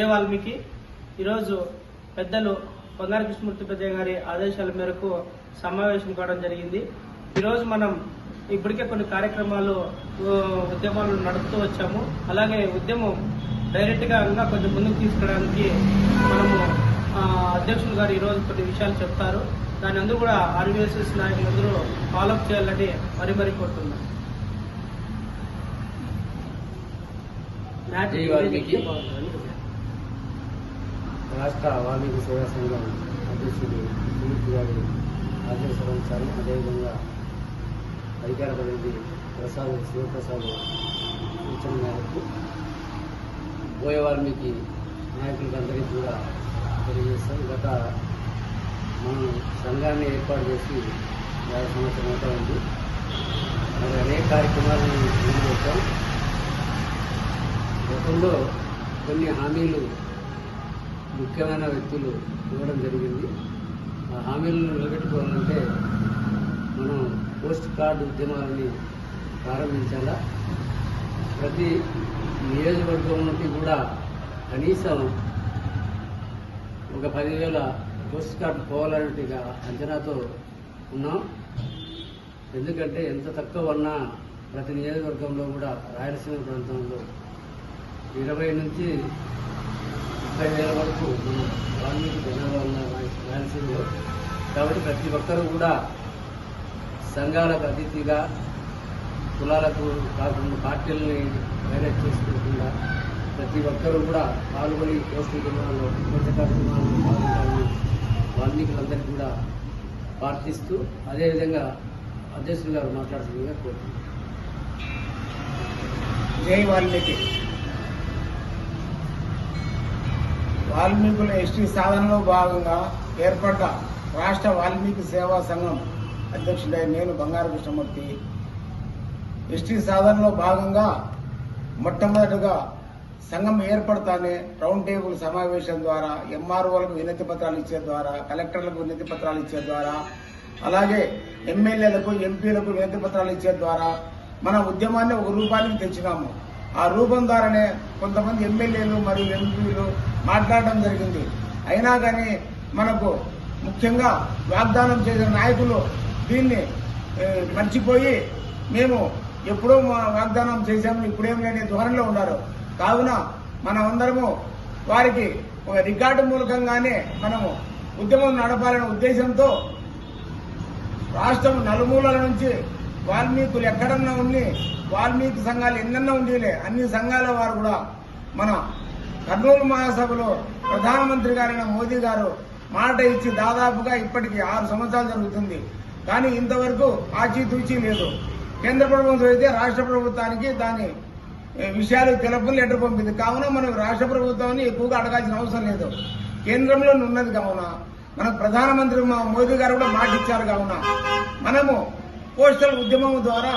జయ వాల్మీకి ఈరోజు పెద్దలు బంగారు కృష్ణమూర్తి పెద్దయ్య గారి ఆదేశాల మేరకు సమావేశం కావడం జరిగింది. ఈరోజు మనం ఇప్పటికే కొన్ని కార్యక్రమాలు ఉద్యమాలు నడుపుతూ వచ్చాము. అలాగే ఉద్యమం డైరెక్ట్గా ఇంకా కొంచెం ముందుకు తీసుకురావడానికి మనము అధ్యక్షులు గారు ఈరోజు కొన్ని విషయాలు చెప్తారు. దాని అందరూ కూడా ఆర్వీఎస్ఎస్ నాయకులందరూ ఫాలోఅప్ చేయాలని మరీ మరీ కోరుతున్నాను. రాష్ట్ర వాల్మీకి సేవా సంఘం అధ్యక్షుడు సునీత్ గారి ఆదేశానుసారం అదేవిధంగా అధికార ప్రతినిధి ప్రసాద్ శివప్రసాద్ సూచన మేరకు పోయే వాల్మీకి నాయకులందరికీ కూడా తెలియజేస్తాం గత మనం సంఘాన్ని ఏర్పాటు చేసి యాభై సంవత్సరం అవుతా ఉంది. మరి అనేక కార్యక్రమాలను ముందు గతంలో కొన్ని హామీలు ముఖ్యమైన వ్యక్తులు ఇవ్వడం జరిగింది. ఆ హామీలను నిలబెట్టుకోవాలంటే మనం పోస్ట్ కార్డు ఉద్యమాలని ప్రారంభించాలా? ప్రతి నియోజకవర్గం నుండి కూడా కనీసం ఒక పదివేల పోస్ట్ కార్డు పోవాలన్నట్టుగా అంచనాతో ఉన్నాం. ఎందుకంటే ఎంత తక్కువ ఉన్నా ప్రతి నియోజకవర్గంలో కూడా రాయలసీమ ప్రాంతంలో ఇరవై నుంచి ముప్పై వేల వరకు మన వాల్మీకి జనాభా ఉన్న రాయలసీమలో కాబట్టి ప్రతి ఒక్కరూ కూడా సంఘాలకు అతిథిగా కులాలకు కాకుండా పార్టీలని హైలైట్ చేసుకోకుండా ప్రతి ఒక్కరూ కూడా పాల్గొని పోస్టింగ్ ఉద్యమాల్లో పోష కార్యక్రమాల్లో పాల్గొనాలని వాల్మీకులందరికీ కూడా ప్రార్థిస్తూ అదేవిధంగా అధ్యక్షులు గారు మాట్లాడుతుందిగా కోరుతున్నాను జై వాల్మీకి. వాల్మీకుల ఎస్టీ సాధనలో భాగంగా ఏర్పడ్డ రాష్ట్ర వాల్మీకి సేవా సంఘం అధ్యక్షుడై నేను బంగారు కృష్ణమూర్తి. ఎస్టీ సాధనలో భాగంగా మొట్టమొదటిగా సంఘం ఏర్పడతానే రౌండ్ టేబుల్ సమావేశం ద్వారా ఎంఆర్ఓలకు వినతి పత్రాలు ఇచ్చే ద్వారా కలెక్టర్లకు వినతి పత్రాలు ఇచ్చే ద్వారా అలాగే ఎమ్మెల్యేలకు ఎంపీలకు వినతి పత్రాలు ఇచ్చే ద్వారా మన ఉద్యమాన్ని ఒక రూపానికి తెచ్చినాము. ఆ రూపం ద్వారానే కొంతమంది ఎమ్మెల్యేలు మరియు ఎంపీలు మాట్లాడడం జరిగింది. అయినా కానీ మనకు ముఖ్యంగా వాగ్దానం చేసిన నాయకులు దీన్ని మర్చిపోయి మేము ఎప్పుడో మా వాగ్దానం చేశాము ఇప్పుడేం లేని ధోరణిలో ఉన్నారు. కావున మనమందరము వారికి ఒక రికార్డు మూలకంగానే మనము ఉద్యమం నడపాలనే ఉద్దేశంతో రాష్ట్రం నలుమూలల నుంచి వాల్మీకులు ఎక్కడన్నా ఉండి వాల్మీకి సంఘాలు ఎన్నెన్నో ఉండేలే. అన్ని సంఘాల వారు కూడా మన కర్నూలు మహాసభలో ప్రధానమంత్రి గారైన మోదీ గారు మాట ఇచ్చి దాదాపుగా ఇప్పటికి ఆరు సంవత్సరాలు జరుగుతుంది. కానీ ఇంతవరకు ఆచితూచి లేదు. కేంద్ర ప్రభుత్వం అయితే రాష్ట్ర ప్రభుత్వానికి దాని విషయాలు తెలుపు లెటర్ పంపింది. కావున మనం రాష్ట్ర ప్రభుత్వాన్ని ఎక్కువగా అడగాల్సిన అవసరం లేదు. కేంద్రంలో ఉన్నది కావున మనకు ప్రధానమంత్రి మా మోదీ గారు కూడా మాట ఇచ్చారు కావున మనము పోస్టల్ ఉద్యమం ద్వారా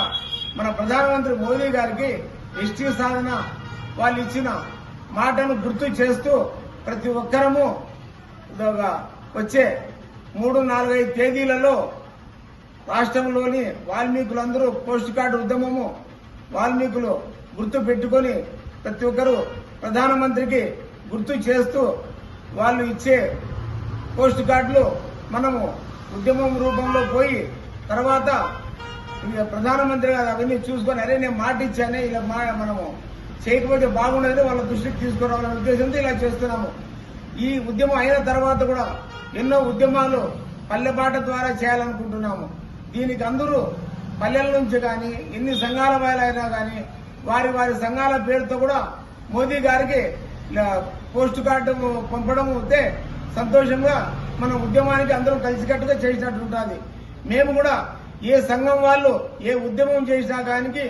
మన ప్రధానమంత్రి మోదీ గారికి ఎస్టీ సాధన వాళ్ళు ఇచ్చిన మాటను గుర్తు చేస్తూ ప్రతి ఒక్కరము వచ్చే మూడు నాలుగైదు తేదీలలో రాష్ట్రంలోని వాల్మీకులందరూ పోస్ట్ కార్డు ఉద్యమము వాల్మీకులు గుర్తు పెట్టుకొని ప్రతి ఒక్కరూ ప్రధానమంత్రికి గుర్తు చేస్తూ వాళ్ళు ఇచ్చే పోస్ట్ కార్డులు మనము ఉద్యమం రూపంలో పోయి తర్వాత ఇక ప్రధానమంత్రి గారు అవన్నీ చూసుకొని అరే నేను మాట ఇచ్చానే ఇలా మా మనము చేయకపోతే బాగుండదని వాళ్ళ దృష్టికి తీసుకురావాలనే ఉద్దేశంతో ఇలా చేస్తున్నాము. ఈ ఉద్యమం అయిన తర్వాత కూడా ఎన్నో ఉద్యమాలు పల్లెబాట ద్వారా చేయాలనుకుంటున్నాము. దీనికి అందరూ పల్లెల నుంచి కానీ ఎన్ని సంఘాల వారైనా కానీ వారి వారి సంఘాల పేరుతో కూడా మోదీ గారికి ఇలా పోస్ట్ కార్డు పంపడం అయితే సంతోషంగా మన ఉద్యమానికి అందరూ కలిసికట్టుగా చేసినట్టు ఉంటుంది. మేము కూడా ఏ సంఘం వాళ్ళు ఏ ఉద్యమం చేసినా కానీ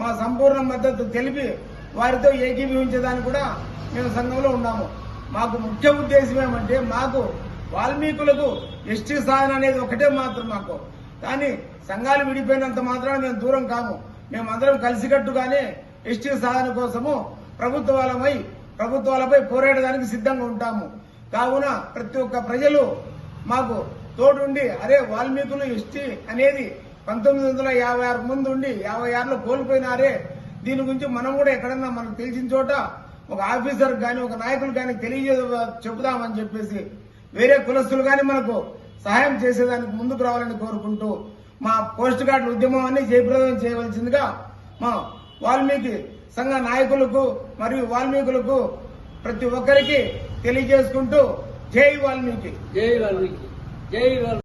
మా సంపూర్ణ మద్దతు తెలిపి వారితో ఏకీభవించేదానికి కూడా మేము సంఘంలో ఉన్నాము. మాకు ముఖ్య ఉద్దేశం ఏమంటే మాకు వాల్మీకులకు ఎస్టీ సాధన అనేది ఒకటే మాత్రం మాకు. కానీ సంఘాలు విడిపోయినంత మాత్రాన మేము దూరం కాము. మేమందరం కలిసికట్టుగానే ఎస్టీ సాధన కోసము ప్రభుత్వాలపై ప్రభుత్వాలపై పోరాడడానికి సిద్ధంగా ఉంటాము. కావున ప్రతి ఒక్క ప్రజలు మాకు తోడుండి అరే వాల్మీకులు ఎస్టీ అనేది పంతొమ్మిది వందల యాభై ఆరు ముందు ఉండి యాభై ఆరులో కోల్పోయినారే. దీని గురించి మనం కూడా ఎక్కడన్నా మనకు తెలిసిన చోట ఒక ఆఫీసర్ కానీ ఒక నాయకులు కానీ తెలియజే చెబుదామని చెప్పేసి వేరే కులస్తులు కానీ మనకు సహాయం చేసేదానికి ముందుకు రావాలని కోరుకుంటూ మా పోస్ట్ గార్డుల ఉద్యమం అన్ని జయప్రదం చేయవలసిందిగా మా వాల్మీకి సంఘ నాయకులకు మరియు వాల్మీకులకు ప్రతి ఒక్కరికి తెలియజేసుకుంటూ జై వాల్మీకి. జై వాల్మీకి. జై